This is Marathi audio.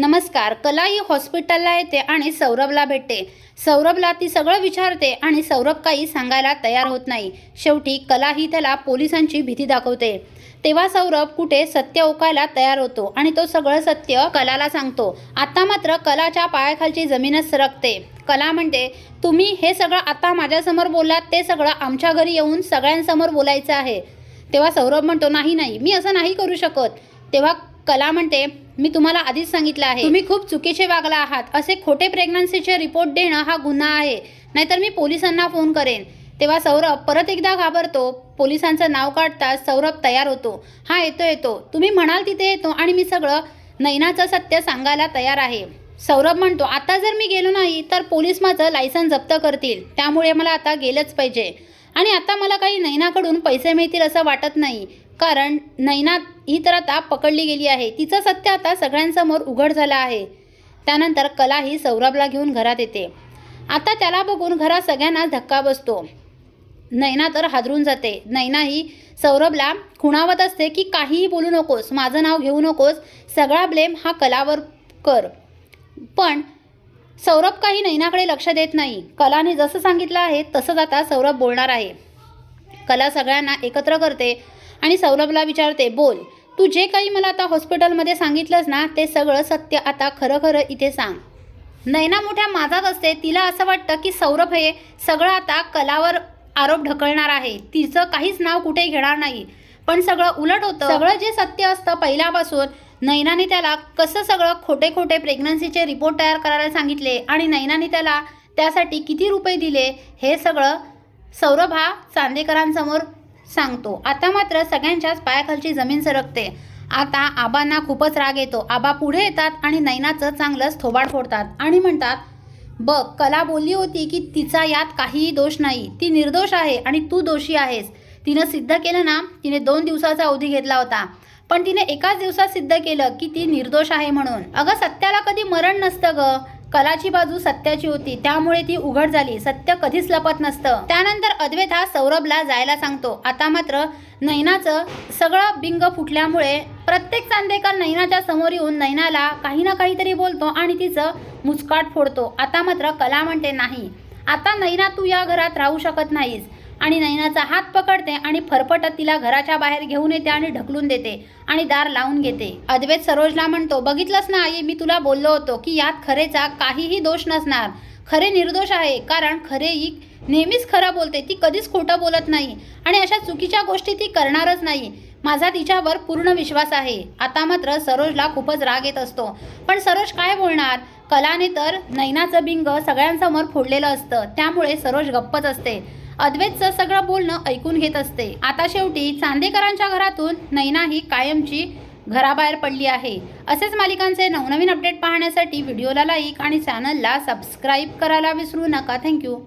नमस्कार कला ही हॉस्पिटलला येते आणि सौरभला भेटते. सौरभला ती सगळं विचारते आणि सौरभ काही सांगायला तयार होत नाही. शेवटी कला ही त्याला पोलिसांची भीती दाखवते. तेव्हा सौरभ कुठे सत्य ओकायला तयार होतो आणि तो सगळं सत्य कलाला सांगतो. आता मात्र कलाच्या पायाखालची जमीनच सरकते. कला म्हणते तुम्ही हे सगळं आता माझ्यासमोर बोललात ते सगळं आमच्या घरी येऊन सगळ्यांसमोर बोलायचं आहे. तेव्हा सौरभ म्हणतो नाही नाही मी असं नाही करू शकत. तेव्हा कला म्हणते मी तुम्हाला आधीच सांगितलं आहे. तुम्ही खूप चुकीचे वागला आहात. असे खोटे प्रेग्नन्सीचे रिपोर्ट देणं हा गुन्हा आहे. नाहीतर मी पोलिसांना फोन करेन. तेव्हा सौरभ परत एकदा घाबरतो. पोलिसांचं नाव काढताच सौरभ तयार होतो. हा येतो येतो. तुम्ही म्हणाल तिथे येतो आणि मी सगळं नैनाचं सत्य सांगायला तयार आहे. सौरभ म्हणतो आता जर मी गेलो नाही तर पोलीस माझं लायसन जप्त करतील. त्यामुळे मला आता गेलंच पाहिजे. आणि आता मला काही नैनाकडून पैसे मिळतील असं वाटत नाही. कारण नैना ही तर आता पकडली गेली आहे. तिचं सत्य आता सगळ्यांसमोर उघड झालं आहे. त्यानंतर कला ही सौरभला घेऊन घरात येते. आता त्याला बघून घरात सगळ्यांना धक्का बसतो. नैना तर हादरून जाते. नैना ही सौरभला खुणावत असते की काहीही बोलू नकोस माझं नाव घेऊ नकोस सगळा ब्लेम हा कलावर कर. पण सौरभ काही नैनाकडे लक्ष देत नाही. कलाने जसं सांगितलं आहे तसंच आता सौरभ बोलणार आहे. कला सगळ्यांना एकत्र करते. आणि सौरभला विचारते बोल तू जे काही मला आता हॉस्पिटलमध्ये सांगितलंस ना ते सगळं सत्य आता खरं खरं इथे सांग. नैना मोठ्या माझात असते. तिला असं वाटतं की सौरभ हे सगळं आता कलावर आरोप ढकलणार आहे. तिचं काहीच नाव कुठे घेणार नाही. पण सगळं उलट होतं. सगळं जे सत्य असतं पहिल्यापासून नैनाने त्याला कसं सगळं खोटे खोटे प्रेग्नन्सीचे रिपोर्ट तयार करायला सांगितले आणि नैनाने त्याला त्यासाठी किती रुपये दिले हे सगळं सौरभ हा चांदेकरांसमोर सांगतो. आता मात्र सगळ्यांच्याच पायाखालची जमीन सरकते. आता आबांना खूपच राग येतो. आबा पुढे येतात आणि नैनाचं चांगलंच थोबाड फोडतात आणि म्हणतात बघ कला बोलली होती की तिचा यात काहीही दोष नाही. ती निर्दोष आहे आणि तू दोषी आहेस. तिनं सिद्ध केलं ना तिने दोन दिवसाचा अवधी घेतला होता. पण तिने एकाच दिवसात सिद्ध केलं की ती निर्दोष आहे म्हणून. अगं सत्याला कधी मरण नसतं गं. कलाची बाजू सत्याची होती. त्यामुळे ती उघड झाली. सत्य कधीच लपत नसतं. त्यानंतर अद्वैत हा सौरभला जायला सांगतो. आता मात्र नैनाचं सगळं बिंग फुटल्यामुळे प्रत्येक चांदेकर नैनाच्या समोर येऊन नैनाला काही ना काहीतरी बोलतो आणि तिचं मुचकाट फोडतो. आता मात्र कला म्हणते नाही. आता नैना तू या घरात राहू शकत नाहीस. आणि नैनाचा हात पकडते आणि फरफटत तिला घराच्या बाहेर घेऊन येते आणि ढकलून देते आणि दार लावून घेते. अद्वैत सरोजला म्हणतो बघितलंस ना आई मी तुला बोललो होतो की यात खरेचा काहीही दोष नसणार. खरे निर्दोष आहे कारण खरे ही नेहमीच खरं बोलते. ती कधीच खोटं बोलत नाही आणि अशा चुकीच्या गोष्टी ती करणारच नाही. माझा तिच्यावर पूर्ण विश्वास आहे. आता मात्र सरोजला खूपच राग येत असतो. पण सरोज काय बोलणार? कलाने तर नैनाचं बिंग सगळ्यांसमोर फोडलेलं असतं. त्यामुळे सरोज गप्पच असते. अद्वैतचं सगळं बोलणं ऐकून घेत असते. आता शेवटी चांदेकरांच्या घरातून नैना ही कायमची घराबाहेर पडली आहे. असेच मालिकांचे नवनवीन अपडेट पाहण्यासाठी व्हिडिओला लाईक आणि चॅनलला सबस्क्राईब करायला विसरू नका. थँक्यू